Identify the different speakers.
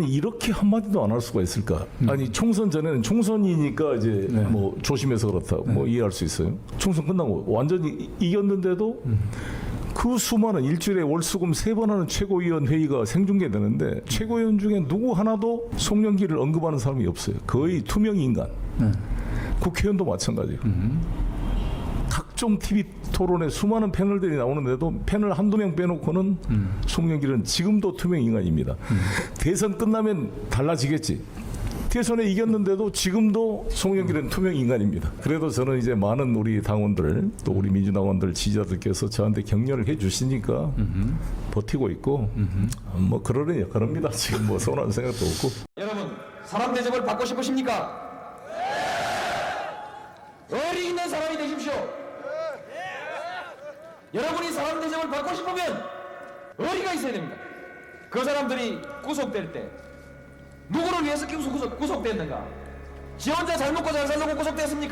Speaker 1: 아니 이렇게 한마디도 안 할 수가 있을까? 아니 총선 전에는 총선이니까 이제 뭐 조심해서 그렇다 뭐 이해할 수 있어요. 총선 끝나고 완전히 이겼는데도 그 수많은 일주일에 월수금 세 번 하는 최고위원 회의가 생중계되는데 최고위원 중에 누구 하나도 송영기를 언급하는 사람이 없어요. 거의 투명 인간. 국회의원도 마찬가지고. 각종 TV 토론에 수많은 패널들이 나오는데도 패널 한두 명 빼놓고는 송영길은 지금도 투명 인간입니다. 대선 끝나면 달라지겠지. 대선에 이겼는데도 지금도 송영길은 투명 인간입니다. 그래도 저는 이제 많은 우리 당원들 또 우리 민주당원들 지지자들께서 저한테 격려를 해주시니까 버티고 있고 뭐 그러는 역할입니다. 지금 뭐 서운한 생각도 없고.
Speaker 2: 여러분 사람 대접을 받고 싶으십니까? 의리 있는 사람이 되십시오. 여러분이 사람 대접을 받고 싶으면 의리가 있어야 됩니다. 그 사람들이 구속될 때 누구를 위해서 구속, 구속, 구속됐는가? 지 혼자 잘 먹고 잘 살려고 구속됐습니까?